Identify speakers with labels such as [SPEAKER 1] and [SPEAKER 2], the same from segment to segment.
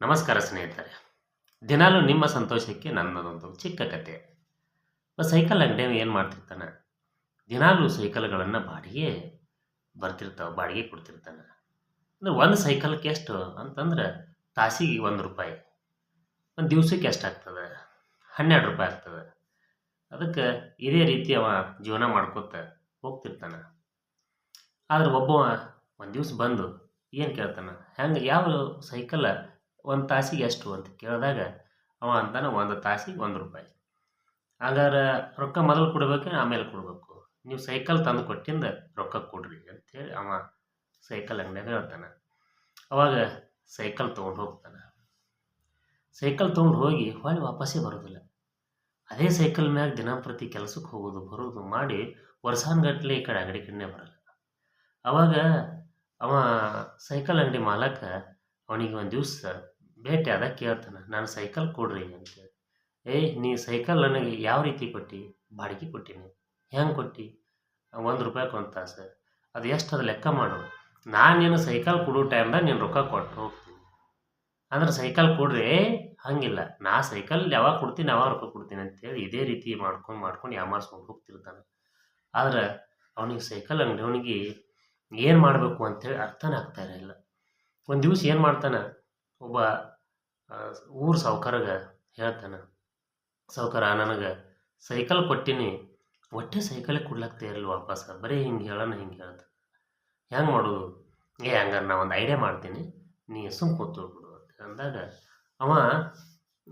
[SPEAKER 1] ನಮಸ್ಕಾರ ಸ್ನೇಹಿತರೆ. ದಿನಾಲೂ ನಿಮ್ಮ ಸಂತೋಷಕ್ಕೆ ನನ್ನದೊಂದು ಚಿಕ್ಕ ಕತೆ. ಸೈಕಲ್ ಅಂಗಡಿಯವ ಏನು ಮಾಡ್ತಿರ್ತಾನೆ? ದಿನಾಲೂ ಸೈಕಲ್ಗಳನ್ನು ಬಾಡಿಗೆ ಬರ್ತಿರ್ತಾವೆ ಬಾಡಿಗೆ ಕೊಡ್ತಿರ್ತಾನೆ. ಅಂದರೆ ಒಂದು ಸೈಕಲ್ಗೆ ಎಷ್ಟು ಅಂತಂದ್ರೆ ತಾಸಿಗೆ ಒಂದು ರೂಪಾಯಿ. ಒಂದು ದಿವಸಕ್ಕೆ ಎಷ್ಟು ಆಗ್ತದೆ? ಹನ್ನೆರಡು ರೂಪಾಯಿ ಆಗ್ತದೆ. ಅದಕ್ಕೆ ಇದೇ ರೀತಿ ಅವ ಜೀವನ ಮಾಡ್ಕೊತ ಹೋಗ್ತಿರ್ತಾನೆ. ಆದ್ರೆ ಒಬ್ಬವ ಒಂದು ದಿವ್ಸ ಬಂದು ಏನು ಕೇಳ್ತಾನೆ? ಹೆಂಗೆ, ಯಾವ ಸೈಕಲ್ ಒಂದು ತಾಸಿಗೆ ಎಷ್ಟು ಅಂತ ಕೇಳಿದಾಗ ಅವ ಅಂತಾನೆ ಒಂದು ತಾಸಿಗೆ ಒಂದು ರೂಪಾಯಿ. ಹಾಗಾದ್ರೆ ರೊಕ್ಕ ಮೊದಲು ಕೊಡ್ಬೇಕು, ಆಮೇಲೆ ಕೊಡಬೇಕು. ನೀವು ಸೈಕಲ್ ತಂದು ಕೊಟ್ಟಿಂದ ರೊಕ್ಕ ಕೊಡ್ರಿ ಹೇಳಿ ಅವ ಸೈಕಲ್ ಅಂಗಡಿಯಾಗ ಹೇಳ್ತಾನೆ. ಅವಾಗ ಸೈಕಲ್ ತೊಗೊಂಡು ಹೋಗ್ತಾನೆ. ಸೈಕಲ್ ತೊಗೊಂಡು ಹೋಗಿ ಹೊಳ್ಳಿ ವಾಪಸ್ಸೇ ಬರೋದಿಲ್ಲ. ಅದೇ ಸೈಕಲ್ ಮ್ಯಾಗ ದಿನಂಪ್ರತಿ ಕೆಲಸಕ್ಕೆ ಹೋಗೋದು, ಬರೋದು ಮಾಡಿ ವರ್ಷಾನ್ಗಟ್ಲೆ ಈ ಕಡೆ ಅಂಗಡಿ ಕಡೆನೇ ಬರಲ್ಲ. ಅವಾಗ ಅವ ಸೈಕಲ್ ಅಂಗಡಿ ಮಾಲಕ ಅವನಿಗೆ ಒಂದು ದಿವಸ ಭೇಟಿ ಆದಾಗ ಕೇಳ್ತಾನೆ, ನಾನು ಸೈಕಲ್ ಕೊಡ್ರಿ ಅಂತೇಳಿ ಏಯ್ ನೀ ಸೈಕಲ್ ನನಗೆ ಯಾವ ರೀತಿ ಕೊಟ್ಟಿ? ಬಾಡಿಗೆ ಕೊಟ್ಟೀನಿ. ಹೆಂಗೆ ಕೊಟ್ಟಿ? ಒಂದು ರೂಪಾಯಿ ಒಂದು ತಾಸು ಅದು ಎಷ್ಟು ಅದು ಲೆಕ್ಕ ಮಾಡು. ನಾನು ನೀನು ಸೈಕಲ್ ಕೊಡೋ ಟೈಮ್ದಾಗ ನೀನು ರೊಕ್ಕ ಕೊಟ್ಟು ಹೋಗ್ತೀನಿ. ಅಂದ್ರೆ ಸೈಕಲ್ ಕೊಡ್ರಿ? ಹಂಗಿಲ್ಲ. ನಾ ಸೈಕಲ್ ಯಾವಾಗ ಕೊಡ್ತೀನಿ ಯಾವಾಗ ರೊಕ್ಕ ಕೊಡ್ತೀನಿ ಅಂತೇಳಿ ಇದೇ ರೀತಿ ಮಾಡ್ಕೊಂಡು ಮಾಡ್ಕೊಂಡು ಯಾಮಾರಿಸ್ಕೊಂಡು ಹೋಗ್ತಿರ್ತಾನೆ. ಆದ್ರೆ ಅವನಿಗೆ ಸೈಕಲ್ ಅಂಗಡಿ ಅವನಿಗೆ ಏನು ಮಾಡಬೇಕು ಅಂತೇಳಿ ಅರ್ಥನೇ ಆಗ್ತಾ ಇರಲಿಲ್ಲ. ಒಂದು ದಿವಸ ಏನು ಮಾಡ್ತಾನೆ? ಒಬ್ಬ ಊರು ಸಾವ್ಕಾರಗೆ ಹೇಳ್ತಾನೆ. ಸಾವ್ಕಾರ, ನನಗೆ ಸೈಕಲ್ ಕೊಟ್ಟಿನಿ. ಒಟ್ಟೆ ಸೈಕಲೇ ಕೊಡ್ಲಾಗ್ತಾ ಇರಲಿಲ್ಲ ವಾಪಸ್. ಬರೀ ಹಿಂಗೆ ಹೇಳೋಣ, ಹಿಂಗೆ ಹೇಳ್ತ. ಹೆಂಗೆ ಮಾಡೋದು? ಏ, ಹಂಗಾರೆ ನಾ ಒಂದು ಐಡಿಯಾ ಮಾಡ್ತೀನಿ. ನೀ ಸುಮ್ ಕೂತ್ಬಿಡು ಅಂತ ಅಂದಾಗ, ಅವ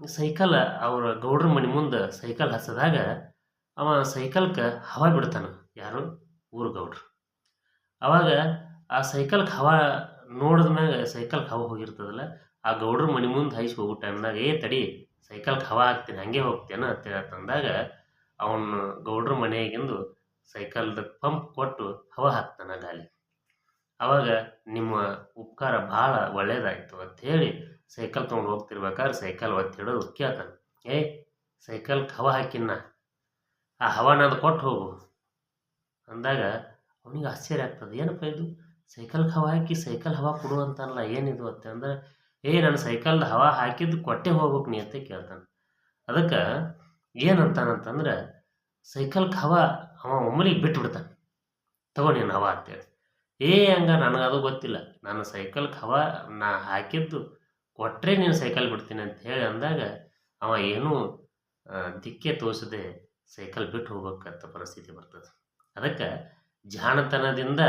[SPEAKER 1] ಸೈಕಲ್ ಅವ್ರ ಗೌಡ್ರ ಮನೆ ಮುಂದೆ ಸೈಕಲ್ ಹಸದಾಗ ಅವ ಸೈಕಲ್ಗೆ ಹವಾ ಬಿಡ್ತಾನೆ, ಯಾರು? ಊರು ಗೌಡ್ರು. ಅವಾಗ ಆ ಸೈಕಲ್ಗೆ ಹವಾ ನೋಡಿದ ಮ್ಯಾಗ ಸೈಕಲ್ಗೆ ಹವಾ ಹೋಗಿರ್ತದಲ್ಲ ಆ ಗೌಡ್ರ ಮನೆ ಮುಂದೆ ಹೈಸಿ ಹೋಗೋ ಅಂದಾಗ, ಏ ತಡಿ ಸೈಕಲ್ಗೆ ಹವಾ ಹಾಕ್ತೀನಿ, ಹಂಗೆ ಹೋಗ್ತೇನೆ? ಅಂತ ಹೇಳ್ತಂದಾಗ ಅವನು ಗೌಡ್ರ ಮನೆಯಾಗಿಂದು ಸೈಕಲ್ದ ಪಂಪ್ ಕೊಟ್ಟು ಹವಾ ಹಾಕ್ತಾನೆ ಗಾಲಿ. ಅವಾಗ, ನಿಮ್ಮ ಉಪಕಾರ ಭಾಳ ಒಳ್ಳೇದಾಯ್ತು ಹೇಳಿ ಸೈಕಲ್ ತೊಗೊಂಡು ಹೋಗ್ತಿರ್ಬೇಕಾದ್ರೆ ಸೈಕಲ್ ಒತ್ತಿ ಹಿಡೋದು ಕೇಳ್ತಾನೆ. ಏ ಸೈಕಲ್ಗೆ ಹವಾ ಹಾಕಿನ್ನ? ಆ ಹವಾ ನಂದು ಕೊಟ್ಟು ಹೋಗು. ಅಂದಾಗ, ಅವನಿಗೆ ಆಶ್ಚರ್ಯ ಆಗ್ತದೆ, ಏನಪ್ಪ ಇದು? ಸೈಕಲ್ಗೆ ಹವಾ ಹಾಕಿ ಸೈಕಲ್ ಹವಾ ಕೊಡು ಅಂತಲ್ಲ, ಏನಿದು? ಅಂತ ಅಂದ್ರೆ ಏ, ನನ್ನ ಸೈಕಲ್ ಹವಾ ಹಾಕಿದ್ದು ಕೊಟ್ಟೆ ಹೋಗ್ಬೇಕು ನೀ ಅಂತ ಕೇಳ್ತಾನೆ. ಅದಕ್ಕೆ ಏನಂತಾನಂತಂದ್ರೆ ಸೈಕಲ್ಗೆ ಹವಾ, ಅವ ಒಮ್ಮಲಿಗೆ ಬಿಟ್ಟು ಬಿಡ್ತಾನೆ ತಗೋ ನೀನು ಹವಾ ಅಂತೇಳಿ. ಏ, ಹಂಗ ನನಗದು ಗೊತ್ತಿಲ್ಲ. ನಾನು ಸೈಕಲ್ಗೆ ಹವಾ, ನಾ ಹಾಕಿದ್ದು ಕೊಟ್ಟರೆ ನೀನು ಸೈಕಲ್ ಬಿಡ್ತೀನಿ ಅಂತ ಹೇಳಿ ಅಂದಾಗ, ಅವ ಏನೂ ದಿಕ್ಕೆ ತೋರಿಸದೆ ಸೈಕಲ್ ಬಿಟ್ಟು ಹೋಗ್ಬೇಕಂತ ಪರಿಸ್ಥಿತಿ ಬರ್ತದೆ. ಅದಕ್ಕೆ ಜಾಣತನದಿಂದ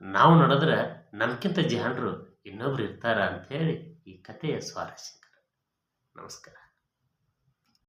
[SPEAKER 1] ನಾವು ನಡೆದ್ರೆ ನಮ್ಗಿಂತ ಜಾಣರು ಇನ್ನೊಬ್ರು ಇರ್ತಾರ ಹೇಳಿ ಈ ಕಥೆಯ ಸ್ವಾರಸ್ಯಕರ. ನಮಸ್ಕಾರ.